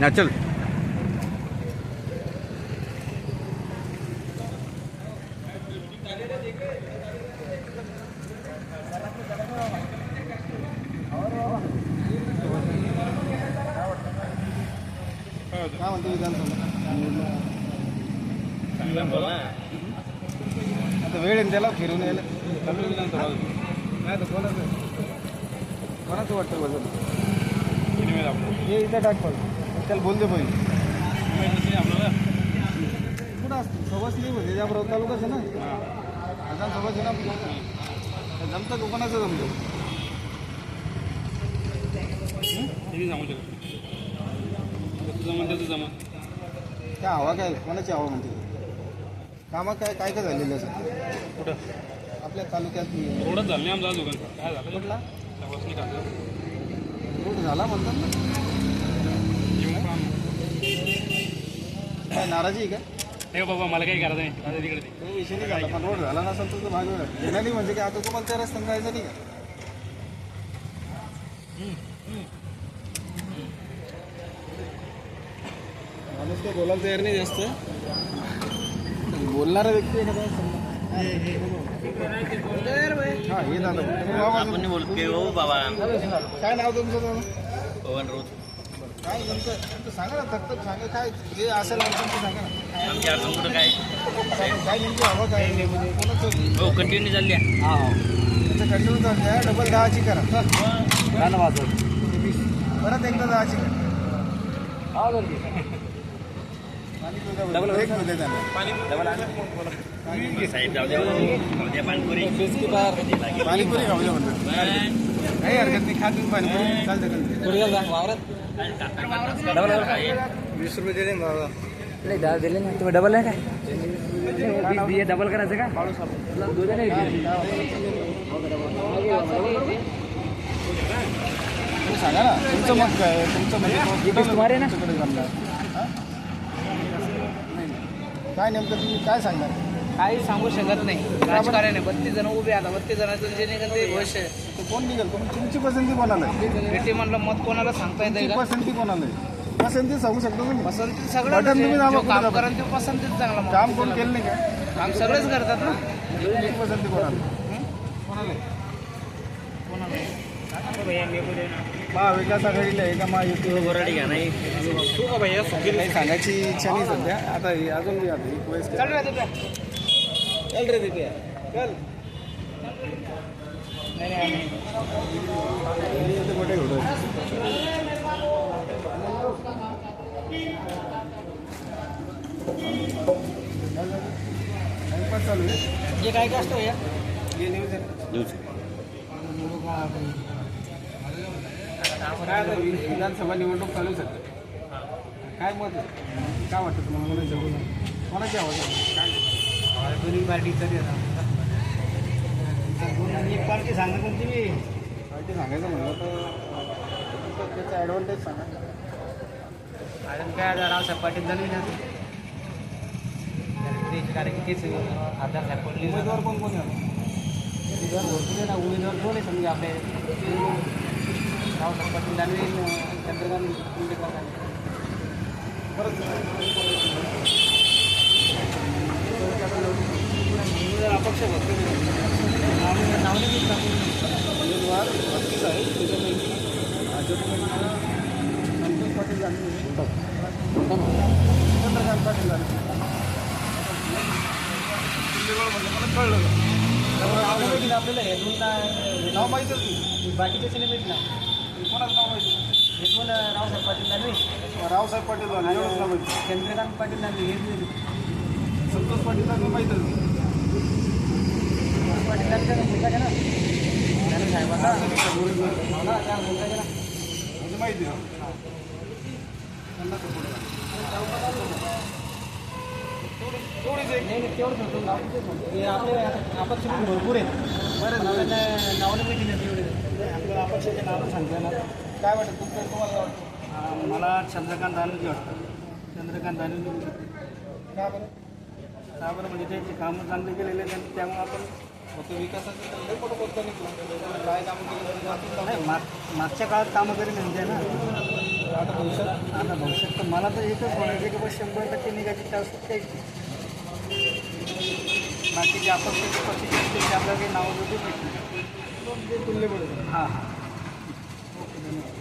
ना चल. काय म्हणतो विधानसभा आता वेळ त्याला फिरून यायला. कोणाचं? वाटतं बदल हे इथं टाक पण त्याला बोल दे पहिले कुठं असतो? म्हणजे त्याबरोबर तालुकाच आहे ना? आता सवास आहे ना जमतं का? कोणाचं जमतं? काय हवा काय? कोणाची हवा म्हणते? कामं काय काय काय झालेलं कुठं? आपल्या तालुक्यात थोडंच झालं नाही आमचा काय झालं? काढलं रोड झाला म्हणतात ना येऊन काम काय नाराजी आहे का? नाही बाबा मला काही करायचं नाही. आता तिकडे ते. तो विषय नाही झाला पण रोड झाला नसेल तर तो भाग वेगळा. नाही म्हणजे काय? आता तुम्हाला त्या रस्त्याने जायचं नाही का? माणूस काही बोलायला तयार नाही जास्त. बोलणारा व्यक्ती एखादा समजा. हा हे दादा आपण बोलतोय हो बाबा. काय नाव तुमचं दादा? पवन रोज. काय नेमकं? नेमकं सांगा ना तक तक सांगा काय जे असेल अडचण ते सांगा ना. आमची अडचण कुठं काय? काय काय नेमकी हवं काय? कोणाचं? हो कंटिन्यू चालली आहे. त्याचं कंटिन्यू चालतं आहे. डबल दहाची करा. परत एकदा दहाची करा. डबल एक मिळते त्यांना साहेब जाऊ द्या. जाऊ द्या पाणीपुरी. पाणीपुरी खाऊ द्या म्हणतात काही हरकत नाही खात तुम्ही पाणीपुरी चालते वीस रुपये दिले ना नाही दहा दिले ना तुम्ही डबल आहे काय? डबल करायचं का? तुम्ही सांगा ना. तुमचं मत काय? आहे? तुमचं म्हणजे कुमार आहे ना? तुमच्याकडे. हा? काय नेमकं तुम्ही काय सांगणार? काही सांगू शकत नाही. राजकारण आहे. बत्तीस जण उभे आता बत्तीस जणांचं जे निघेल ते भविष्य आहे. तर कोण निघेल? तुम्ही तुमची पसंती कोणाला आहे? भेटी म्हणलं मत कोणाला सांगता येते तुमची का? पसंती कोणाला आहे? पसंती सांगू शकता तुम्ही? पसंती सगळं बटन तुम्ही दाबा जो कुठं काम? करेल ते पसंतीच चांगला. काम कोण केलं नाही का? काम सगळेच करतात ना. तुमची पसंती कोणाला आहे? कोणाला आहे? महाविकास आघाडीला आहे का महायुती? बोराडी घ्या नाही काही सांगायची इच्छा नाही सध्या. आता हे अजून मी आता एक वेळेस चल रे दिप्या. चल रे दिप्या चल कुठे चालू आहे हे काय काय असतो या हे न्यूज काय विधानसभा निवडणूक चालू आहे काय मत काय वाटतं तुम्हाला कोणाची कोणाची आवाज काय दोन्ही पार्टी तरी एक पार्टी सांगा कोणती बी पार्टी सांगायचं म्हणलं तर त्याचा ॲडव्हान्टेज सांगा. अजून काय आता रावसाहेब पाटील झाली ना कारण की तेच आधार साहेब पडले उमेदवार कोण कोण आहे उमेदवार भरपूर आहे ना उमेदवार दोन आहे समजा आपले? रावसाहेब पाटील दानवे चंद्रकांत कुंडेकर दानवे. अपक्ष भरपूर नाव नाही. उमेदवार भरपूर आहे. त्याच्यापैकी संतोष पाटील यांनी चंद्रकांत पाटील मला कळलं त्यामुळे नाव माहिती नाही आपल्याला. हे दोन ना- नाव माहीतच नाही बाकीचे नाही माहीत ना. कोणाचं नाव माहिती हे रावसाहेब पाटील दानवे रावसाहेब पाटील नाव चंद्रकांत पाटील दानवे हे. संतोष पाटील माहीतच नाही भरपूर आहे ना त्या ना. माहिती नाव भरपूर बरं नाव नाही माहिती तेवढे आपल्याला अपक्षाचे नावं सांगितलं ना काय वाटतं तुमचं तुम्हाला वाटतं मला चंद्रकांत दानवे वाटतं चंद्रकांत दानवे काय बरं का बरं? म्हणजे त्यांची कामं चांगले केलेले त्यांनी त्यामुळे आपण विकासाचे कामं माग मागच्या काळात कामं करी मिळते ना. आता भविष्यात? भविष्यात तर मला तर एकच म्हणायचं की बस शंभर टक्के निघायची चान्स द्यायची. बाकीचे आपण पक्षाचे आपल्याला काही नावं जोडू भेटली हां हां. ओके धन्यवाद.